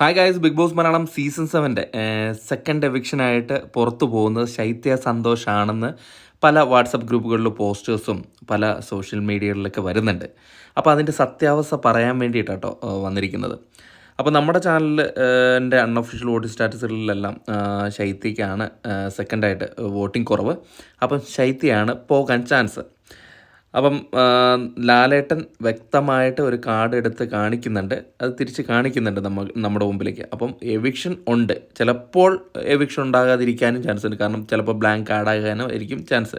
Hi guys big boss Malayalam season സെവന്റെ second എവിക്ഷനായിട്ട് പുറത്തു പോകുന്നത് ശൈത്യ സന്തോഷാണെന്ന് പല വാട്സപ്പ് ഗ്രൂപ്പുകളിൽ പോസ്റ്റേഴ്സും പല സോഷ്യൽ മീഡിയകളിലൊക്കെ വരുന്നുണ്ട്. അപ്പോൾ അതിന്റെ സത്യാവസ്ഥ പറയാൻ വേണ്ടിയിട്ടാട്ടോ വന്നിരിക്കുന്നത്. അപ്പോൾ നമ്മുടെ ചാനലിൽ എന്റെ അൺഒഫീഷ്യൽ വോട്ടിംഗ് സ്റ്റാറ്റസുകളിലെല്ലാം ശൈത്യക്കാണ് സെക്കൻഡായിട്ട് വോട്ടിംഗ് കുറവ്. അപ്പം ശൈത്യയാണ് പോകാൻ ചാൻസ് അപ്പം ലാലേട്ടൻ വ്യക്തമായിട്ട് ഒരു കാർഡ് എടുത്ത് കാണിക്കുന്നുണ്ട്. അത് തിരിച്ച് കാണിക്കുന്നുണ്ട് നമ്മ നമ്മുടെ മുമ്പിലേക്ക്. അപ്പം എവിക്ഷൻ ഉണ്ട്. ചിലപ്പോൾ എവിക്ഷൻ ഉണ്ടാകാതിരിക്കാനും ചാൻസ് ഉണ്ട്. കാരണം ചിലപ്പോൾ ബ്ലാങ്ക് കാർഡാകാനോ ആയിരിക്കും ചാൻസ്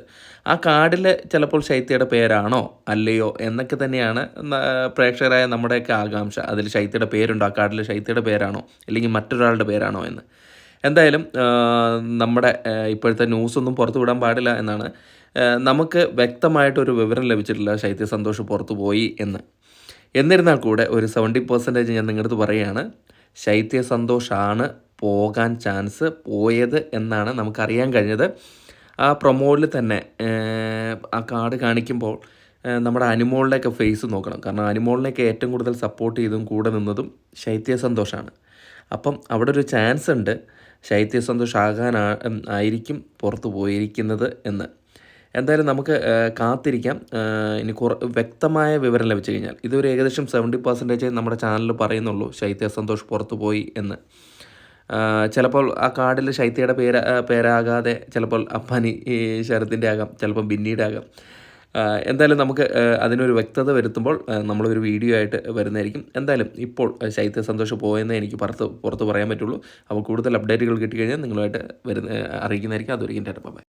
ആ കാർഡിൽ ചിലപ്പോൾ ശൈത്യയുടെ പേരാണോ അല്ലയോ എന്നൊക്കെ തന്നെയാണ് പ്രേക്ഷകരായ നമ്മുടെയൊക്കെ ആകാംക്ഷ. അതിൽ ശൈത്യയുടെ പേരുണ്ടോ. ആ കാർഡിൽ ശൈത്യയുടെ പേരാണോ അല്ലെങ്കിൽ മറ്റൊരാളുടെ പേരാണോ എന്ന്. എന്തായാലും നമ്മുടെ ഇപ്പോഴത്തെ ന്യൂസൊന്നും പുറത്തു വിടാൻ പാടില്ല എന്നാണ് നമുക്ക് വ്യക്തമായിട്ടൊരു വിവരം ലഭിച്ചിട്ടില്ല ശൈത്യ സന്തോഷ് പുറത്തു പോയി എന്ന്. എന്നിരുന്നാൽ കൂടെ ഒരു സെവന്റി പെർസെന്റേജ് ഞാൻ നിങ്ങളുടെ പറയുകയാണ് ശൈത്യ സന്തോഷാണ് പോകാൻ ചാൻസ് പോയത് എന്നാണ് നമുക്കറിയാൻ കഴിഞ്ഞത്. ആ പ്രൊമോയിൽ തന്നെ ആ, കാർഡ് കാണിക്കുമ്പോൾ നമ്മുടെ അനിമോളിന്റെയൊക്കെ ഫേസ് നോക്കണം. കാരണം അനുമോളിനെയൊക്കെ ഏറ്റവും കൂടുതൽ സപ്പോർട്ട് ചെയ്തും കൂടെ നിന്നതും ശൈത്യ സന്തോഷാണ്. അപ്പം അവിടെ ഒരു ചാൻസ് ഉണ്ട് ശൈത്യ സന്തോഷ് ആകാൻ ആയിരിക്കും പുറത്തു പോയിരിക്കുന്നത് എന്ന്. എന്തായാലും നമുക്ക് കാത്തിരിക്കാം. ഇനി കുറ വ്യക്തമായ വിവരം ലഭിച്ചു കഴിഞ്ഞാൽ. ഇതൊരു ഏകദേശം സെവന്റി പെർസെന്റേജ് നമ്മുടെ ചാനൽ പറയുന്നുള്ളൂ ശൈത്യ സന്തോഷ് പുറത്തു പോയി എന്ന്. ചിലപ്പോൾ ആ കാർഡിൽ ശൈത്യയുടെ പേര് പേരാകാതെ ചിലപ്പോൾ അപ്പാനി ശരത്തിന്റെ ആകാം ചിലപ്പോൾ ആ, എന്തായാലും നമുക്ക് അതിനൊരു വ്യക്തത വരുത്തുമ്പോൾ നമ്മളൊരു വീഡിയോ ആയിട്ട് വരുന്നതായിരിക്കും. എന്തായാലും ഇപ്പോൾ ശൈത്യ സന്തോഷം പോയെന്ന് എനിക്ക് പുറത്ത് പുറത്ത് പറയാൻ പറ്റുള്ളൂ. അപ്പോൾ കൂടുതൽ അപ്ഡേറ്റുകൾ കിട്ടിക്കഴിഞ്ഞാൽ നിങ്ങളുമായിട്ട് വരുന്ന അറിയിക്കുന്നതായിരിക്കും. അതൊരിക്കും ബൈ.